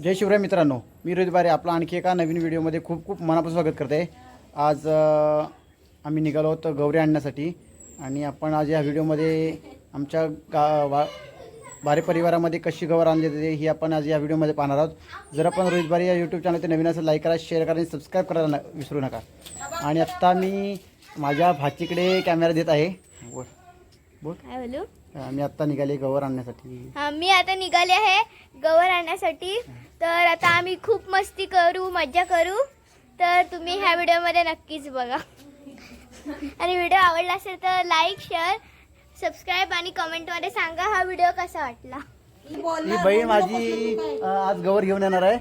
जय शिवराय मित्रांनो मी रोहित बारे आपलं आणखी एका नवीन व्हिडिओमध्ये खूप खूप मनापासून स्वागत करते. आज आम्ही निघालो होतो गौरी आणण्यासाठी आणि आपण आज या व्हिडिओमध्ये आमच्या गा वा बारे परिवारामध्ये कशी गौर आणली जाते ही आपण आज या व्हिडिओमध्ये पाहणार आहोत. जर आपण रोहित बारे या यूट्यूब चॅनल ते नवीन असेल लाईक करा शेअर करा आणि सबस्क्राईब करायला विसरू नका. आणि आत्ता मी माझ्या भाचीकडे कॅमेरा देत आहे. बोल. बोल? मी आत्ता निघाले गौर आणण्यासाठी. हा, मी आता निघाले आहे गवर आणण्यासाठी. तर आता आम्ही खूप मस्ती करू मज्जा करू. तर तुम्ही ह्या व्हिडिओमध्ये नक्कीच बघा. आणि व्हिडिओ आवडला असेल तर लाईक शेअर सबस्क्राईब आणि कमेंटमध्ये सांगा हा व्हिडिओ कसा वाटला. ही बहीण माझी अ, आज गवर घेऊन येणार आहे.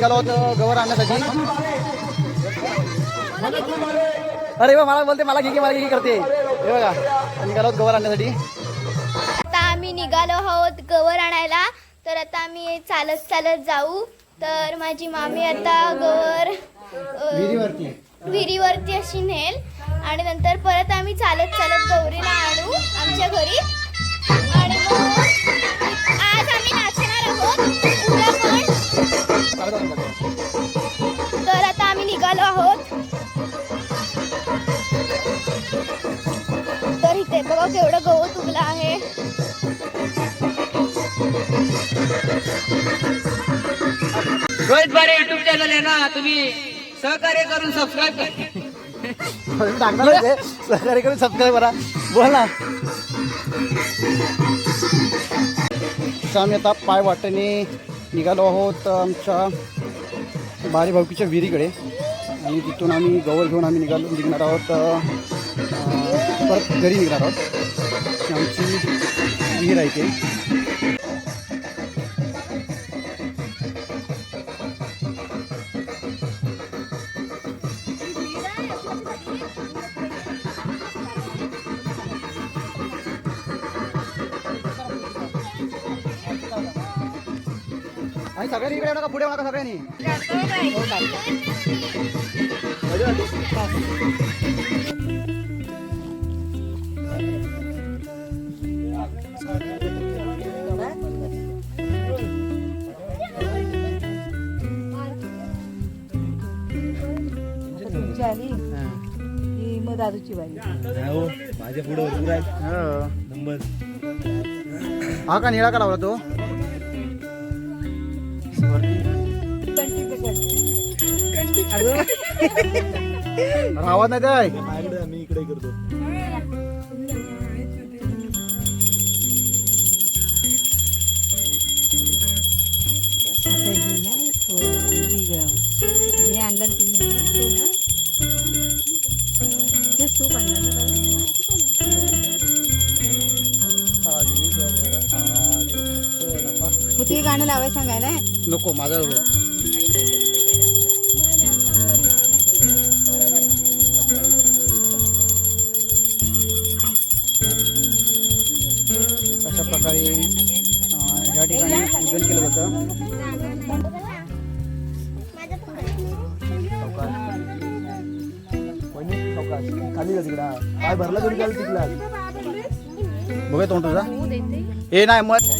निघालो होतो गवर आणण्यासाठी. अरे वा मला बोलते मला घे मला घे करते. हे बघा निघालो आहोत गवर आणण्यासाठी. आता आम्ही निघालो आहोत गवर आणायला. तर आता आम्ही चालत चालत जाऊ. तर माझी मामी आता गवर विहिरीवरती. विहिरीवरती अशी नेल. आणि नंतर परत आम्ही चालत चालत गौरीला आणू आमच्या घरी. आणि मग आज आम्ही नाचणार आहोत. तर आता आम्ही निघालो आहोत. तर इथे बघा केवढं गवत उगलं आहे. रोहित बारे युट्यूब चॅनल आहे ना तुम्ही सहकार्य करून सबस्क्राईब करा. सहकार्य करून सबस्क्राईब करा. बोल. आम्ही आता पाय वाटेने निघालो आहोत आमच्या बारी भाऊकीच्या विहिरीकडे. आणि तिथून आम्ही गवर घेऊन आम्ही निघालो निघणार आहोत परत घरी निघणार आहोत. आमची विहीर आहे ते. आणि सगळ्यांनी इकडे येऊ नका पुढे नका सगळ्यांनी. तुमची आली ही. मग दादूची बाई? माझ्या पुढे भरपूर आहेत. हो. नंबर. हा का निळा का लावला तो? आवाज नाही काय माझ्याकडे मी इकडे करतो. ही ना आणला ना ना, तो ना तू आणला गाणं लावायला सांगायला? नको माझा अशा प्रकारे ह्या ठिकाणी पूजन केलं जातं. खाली जा तिकडा काय भरला तरी काय तिकडा बघूया तोंड तुझा. ए नाही मग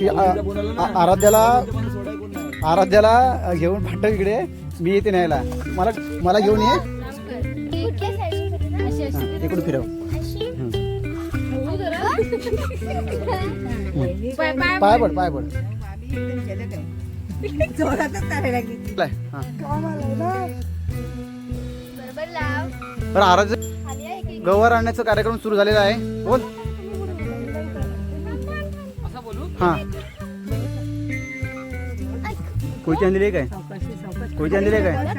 की आ- आराध्याला आराध्याला घेऊन फाटक इकडे. मी येते न्यायला. मला मला घेऊन ये. हा, इकडून फिरव. पाय पड पाय पड. मामी एकदम झलक हा आराध्य आहे की गवर आणण्याचा कार्यक्रम सुरू झालेला आहे. बोल. हा. आणलेली आहे काय? सावकाशी सावकाश कोयती आणलेली आहे काय?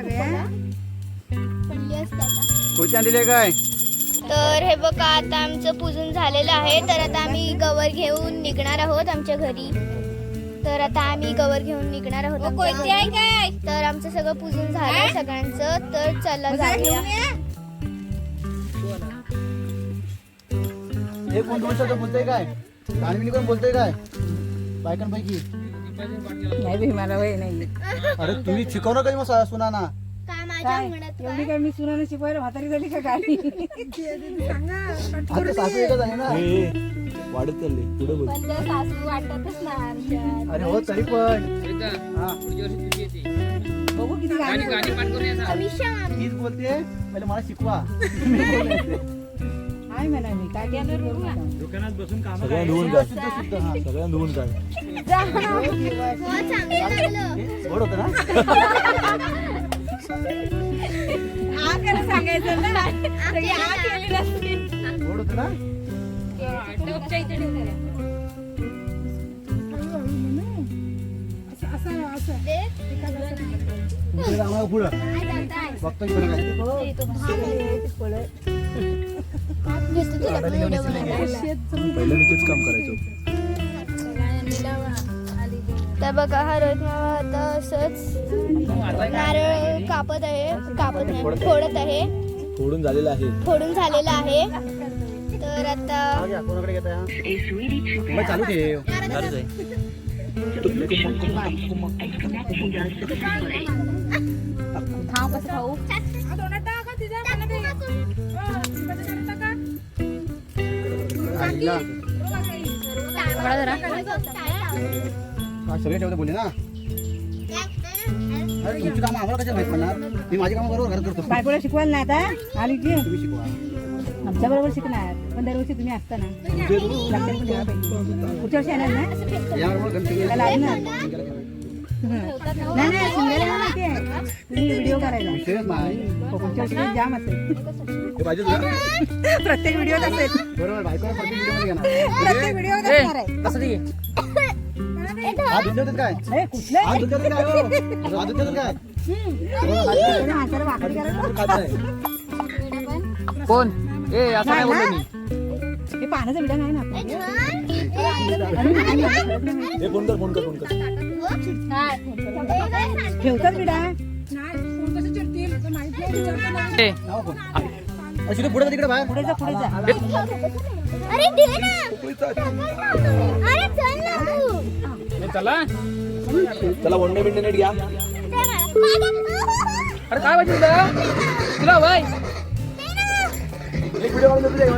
पडली असते आता कोयती आणलेली आहे काय? तर हे बघा आता आमचं पूजन झालेलं आहे. तर आता आम्ही गवर घेऊन निघणार आहोत आमच्या घरी. तर आता आम्ही गवर घेऊन निघणार आहोत आमच्या घरी. तर आमचं सगळं पूजन झालंय सगळ्यांचं. तर चला जाऊया. हे कोण शब्द बोलतोय काय? गाणबिणी कोण बोलतोय काय? बायकांपैकी. नाही बी मला वय नाही अरे तुम्ही शिकव ना कधी मग सा- सुना ना का माझ्या काय? अंगणात एवढी काय मी सुनाने शिकवायला म्हातारी झाली का काय? आता सासू एकच आहे ना? ए, वाढत चालले. पुढे बोल. पण जर सासू वाटतच ना आमच्यात. अरे हो तरी पण. सरिता हा. पुढच्या वर्षी तुझी येते. बघू किती गाणी पाठ बोलते. पहिले मला शिकवा. काय केलं करू नका सगळ्या धुवून हा सगळ्या धुवून. गोड होतं ना? सांगायचं ना. गोड होतं ना? दे. तुमच्या कामाला पुढं. काय. पहिलं मी तेच काम करायचो. तर बघा हा रोहित मामा आता असंच नारळ कापत आहे कापत नाही फोडत आहे. फोडून झालेलं आहे. फोडून झालेला आहे. तर आता चालू ठेव चालूच आहे. आईला. हा, सगळे ठेवते बोलले ना. अरे तुमची कामं आम्हाला कशा माहीत पडणार? मी माझी कामं बरोबर घरात करतो बायकोला शिकवायला नाही आता? आली की? तुम्ही शिकवा. आमच्या बरोबर शिकणार पण दरवर्षी तुम्ही असता ना. लक्षात पण ठेवा पाहिजे. पुढच्या वर्षी येणार ना? यावर गणपती त्याला आहे ना नाही व्हिडिओ करायला विषयच नाही हो, जाम असेल ते पाहिजे तुला प्रत्येक व्हिडिओत असेल. बरोबर बायकोला प्रत्येक व्हिडिओमध्ये घेणार प्रत्येक व्हिडिओत असणार आहे. कसं दे हा दुसरे होते काय कुठलं? हा हो? हा हाताला करायला खात नाही कोण? ए असं नाही नाही बोललो ना? मी. हे पाहण्याचा व्हिडिओ नाही ना हे फोन कर फोन कर फोन कर. ठेवतात विडा कोण अशी पुढे तिकडे बाहेर. पुढे जा पुढे जा. अरे दे ना. अरे चल ना तू. चला. चला वन डे इंटरनेट घ्या. अरे काय पाहिजे तुला? तुला वय. एक व्हिडिओ काढून देतो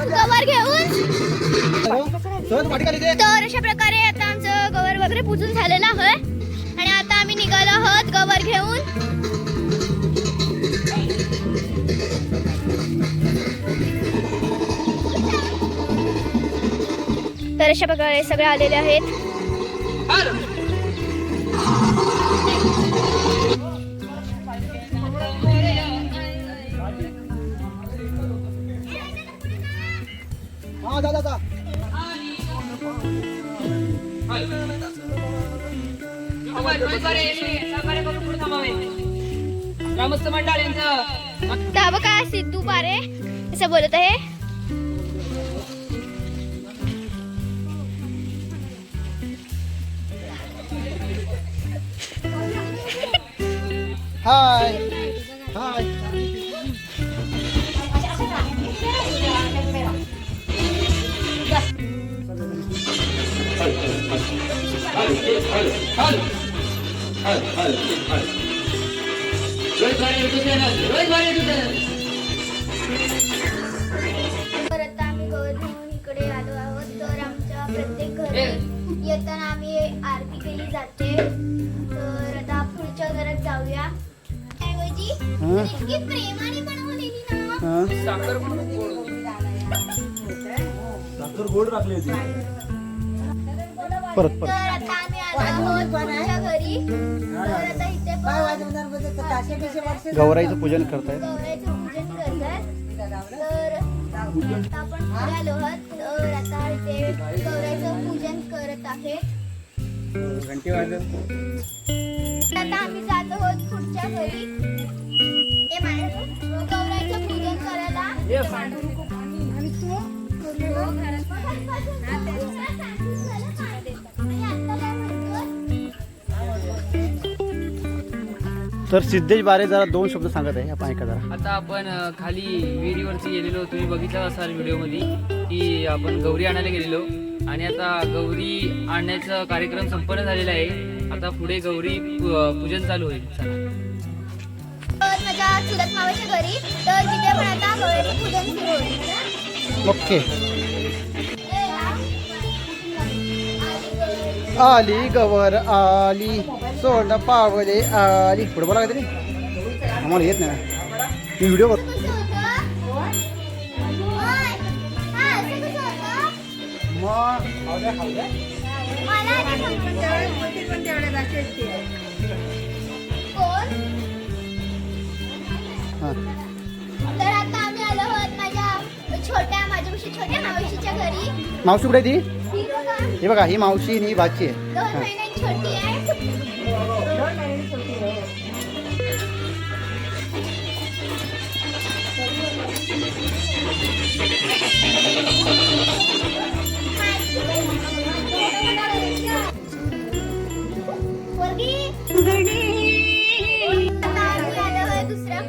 गवर घेऊन. तर अशा प्रकारे आता आमचं गवर वगैरे पूजून झालेलं आहे. आणि आता आम्ही निघालो आहोत गवर घेऊन. तर अशा प्रकारे सगळे आलेले आहेत. हा जा जा जा ग्रामस्थ मंडळ यांचं सिद्धू पारे असं बोलत आहे? हाय. तर आता आम्ही घेऊन इकडे आलो आहोत. तर आमच्या प्रत्येक घरी येताना आम्ही आरती केली जाते. तर आता पुढच्या घरात जाऊया. ऐवजी हं? इतकी प्रेमाने बनवलेली ना. हा? साखर पण खूप गोड. होती. साखर गोड टाकली होती. परत तर परत आता आम्ही आलो आहोत पुढच्या घरी. तर आता इथे पण गौराईचं पूजन करतायत. गौराईचं पूजन करतात. तर आता आपण पुढे आलो आहोत. तर आता इथे गौराईचं पूजन करत आहेत आता आम्ही जात आहोत पुढच्या घरी. गौराईचं पूजन करायला. आणि तू? आणि तर सिद्धेश बारे जरा दोन शब्द सांगत आहे आपण ऐका जरा. आता आपण अ, खाली विहिरीवरती गेलेलो तुम्ही बघितलं असाल व्हिडिओमध्ये की आपण गौरी आणायला गेलेलो. आणि आता गौरी आणण्याचा कार्यक्रम संपन्न झालेला आहे. आता पुढे गौरी पू- पूजन चालू होईल. चला. तर माझ्या चुलत मामाच्या घरी तर तिथे पण आता गौरीचं पूजन सुरू होईल. ओके. आली गवर आली सोड पावले आली. पुढे बोला काहीतरी. आम्हाला येत नाही. मी व्हिडिओ बघ. मावशी कुठे ती? हे बघा ही मावशी आणि ही भाची आहे. आहे. दुसऱ्या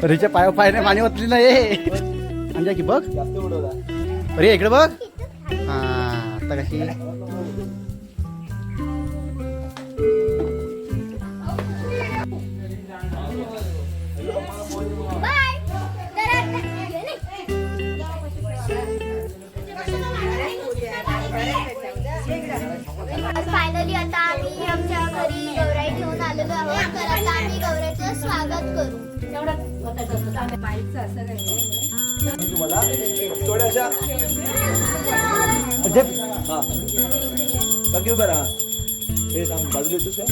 पुढच्या पाय पायने पायाने पाणी ओतली नाही म्हणजे की बघ. अरे इकडे बघ. हा आता कशी? मी तुम्हाला थोड्याशा म्हणजे हा बरं हे सांग बाजूला येतोस का?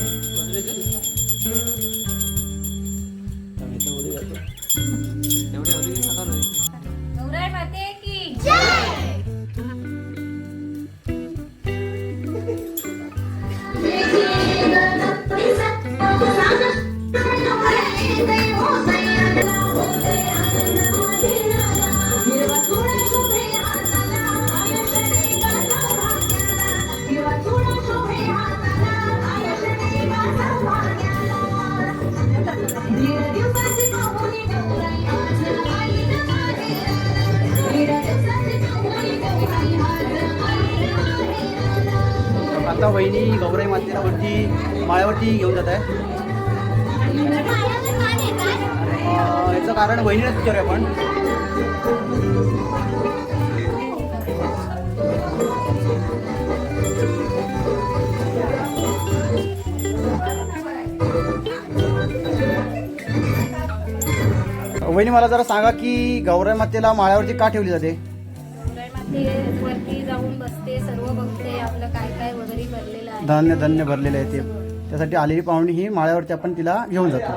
आता वहिनी गौराई मातेला वरती माळ्यावरती घेऊन जात आहे याचं कारण वहिनीलाच विचारूया आपण. वहिनी मला जरा सांगा की गौराई मातेला माळ्यावरती का ठेवली जाते? धान्य धान्य भरलेले आहे ते. त्यासाठी आलेली पाहुणी ही माळ्यावरती आपण तिला घेऊन जातो.